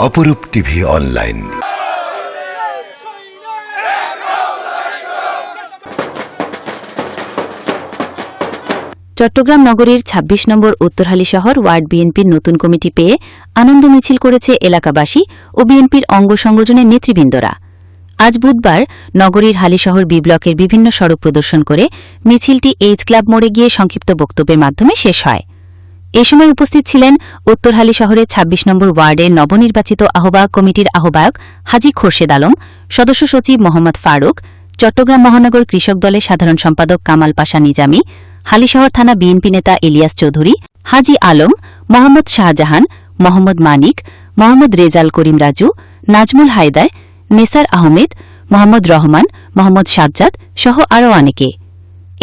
অপরূপ TV online. Chittagong নগরীর ২৬ নম্বর উত্তরহালী শহর ওয়ার্ড বিএনপির নতুন কমিটি পেয়ে আনন্দ মিছিল করেছে এলাকাবাসী ও বিএনপির অঙ্গ সংগঠনের নেতৃবৃন্দরা। আজ বুধবার নগরীর হালিশহর বি ব্লকের বিভিন্ন সড়ক প্রদর্শন করে মিছিলটি এইচ ক্লাব মোড়ে গিয়ে সংক্ষিপ্ত বক্তব্যের মাধ্যমে শেষ হয়। এ সময় উপস্থিত ছিলেন উত্তরহালী শহরের ২৬ নম্বর ওয়ার্ডের নবনির্বাচিত আহ্বায়ক কমিটির আহ্বায়ক হাজি খোরশেদ আলম, সদস্য সচিব মোহাম্মদ ফারুক, চট্টগ্রাম মহানগর কৃষক দলের সাধারণ সম্পাদক কামাল পাশা নিজামি, হালিশহর থানা বিএনপি নেতা ইলিয়াস চৌধুরী, হাজি আলম, মোহাম্মদ শাহজাহান, মোহাম্মদ মানিক, মোহাম্মদ রেজাল করিম রাজু, নাজমুল হায়দার, নেসার আহমেদ, মোহাম্মদ রহমান, মোহাম্মদ সাজ্জাদ সহ আরও অনেকে।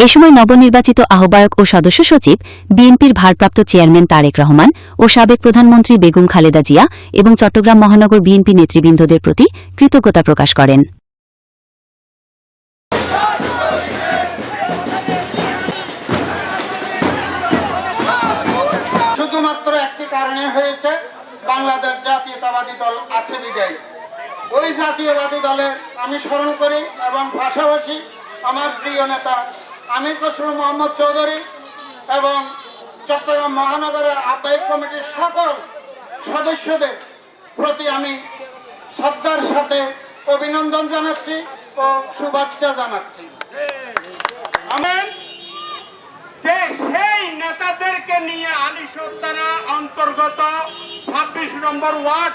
এ সময় নবনির্বাচিত আহ্বায়ক ও সদস্য সচিব, বিএনপির ভারপ্রাপ্ত চেয়ারম্যান তারেক রহমান ও সাবেক প্রধানমন্ত্রী বেগম খালেদা জিয়া এবং চট্টগ্রাম মহানগর বিএনপি নেতৃবৃন্দদের প্রতি কৃতজ্ঞতা প্রকাশ করেন। দল ওই জাতীয়বাদী দলের আমি স্মরণ করি এবং পাশাপাশি আমার প্রিয় নেতা আমির খসরু মোহাম্মদ চৌধুরী এবং চট্টগ্রাম মহানগরের আহ্বায়ক কমিটির সকল সদস্যদের প্রতি আমি শ্রদ্ধার সাথে অভিনন্দন জানাচ্ছি ও শুভেচ্ছা জানাচ্ছি। সেই নেতাদেরকে নিয়ে আলী সত্তানা অন্তর্গত ছাব্বিশ নম্বর ওয়ার্ড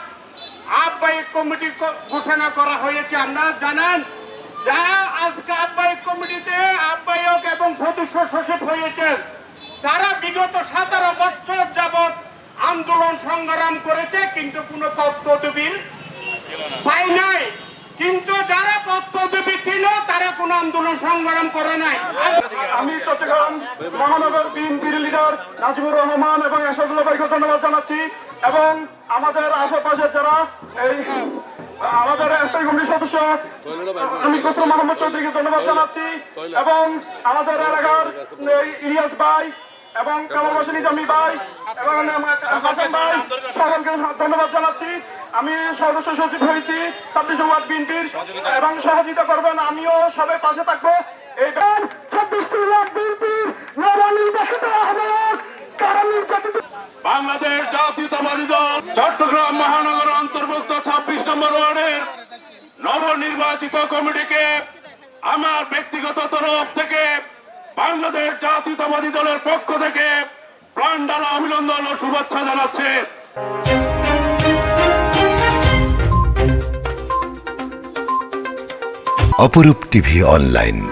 আহ্বায়ক কমিটি ঘোষণা করা হয়েছে। আপনারা জানেন, যারা আজকে আহ্বায়ক কমিটিতে আহ্বায়ক এবং সদস্য সচিব হয়েছেন তারা বিগত সতেরো বছর যাবৎ আন্দোলন সংগ্রাম করেছে, কিন্তু কোনো পদ পদবীর পাই নাই। কিন্তু যারা পদ পদবী ছিল, তারা কোনো আন্দোলন সংগ্রাম করে নাই। আমি চট্টগ্রাম মহানগর বিএনপির লিডার নাজিবুর রহমান এবং এসবগুলো ভাইকে ধন্যবাদ জানাচ্ছি। এবং আমাদের আশেপাশে যারা এই, আমাদের স্থায়ী কমিটির সদস্য, আমি খসরু মোহাম্মদ চৌধুরীকে ধন্যবাদ জানাচ্ছি। এবং আমাদের এলাকার ইলিয়াস ভাই এবং কামাল হোসেন নিজামি ভাই, এবং হাসান ভাই, সকলকে ধন্যবাদ জানাচ্ছি। আমি সদস্য সচিব হয়েছি ছাব্বিশ নম্বর বিএনপির, এবং সহযোগিতা করবেন আমিও সবাই পাশে থাকব। নবনির্বাচিত বাংলাদেশ মহানগর অন্তর্ভুক্ত ছাব্বিশ নম্বর নবনির্বাচিত কমিটিকে আমার ব্যক্তিগত তরফ থেকে বাংলাদেশ জাতীয়তাবাদী দলের পক্ষ থেকে প্রাণডালা অভিনন্দন ও শুভেচ্ছা জানাচ্ছে। অপরূপ টিভি অনলাইন।